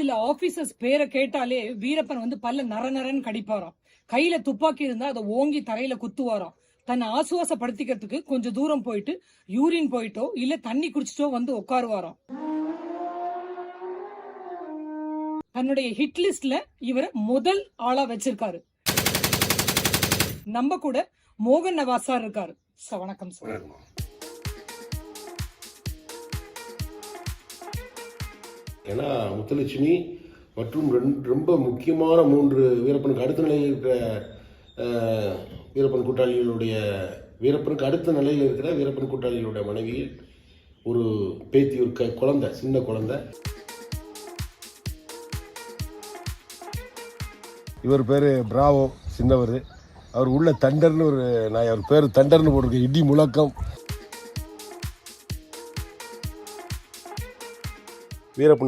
சில ஆபீசர்ஸ் பேரை கேட்டாலே வீரப்பன் வந்து பல்ல நர நரன்னு கடிப்பாராம். கையில துப்பாக்கி இருந்தா அதை ஓங்கி தரையில குத்துவாராம். தன்னை ஆசுவாசப்படுத்திக்கிறதுக்கு கொஞ்சம் தூரம் போயிட்டு யூரின் போயிட்டோ இல்ல தண்ணி குடிச்சிட்டோ வந்து உட்காருவாராம். தன்னுடைய ஹிட் லிஸ்ட்ல இவரை முதல் ஆளா வச்சிருக்காரு. நம்ம கூட மோகன் நவாஸ் சார் இருக்காரு. சார் வணக்கம் சார். ஏன்னா முத்துலட்சுமி மற்றும் ரொம்ப முக்கியமான மூன்று வீரப்பனுக்கு அடுத்த நிலையில் இருக்கிற வீரப்பன் கூட்டாளிகளுடைய வீரப்பனுக்கு அடுத்த நிலையில் இருக்கிற வீரப்பன் கூட்டாளிகளுடைய மனைவியில் ஒரு பேத்தி ஒரு க குழந்தை சின்ன குழந்தை. இவர் பேர் பிராவோ சின்னவர். அவர் உள்ள தண்டர்னு ஒரு நான் அவர் பேர் தண்டர்னு போட்டிருக்கேன் இடி முழக்கம். வீரப்பன்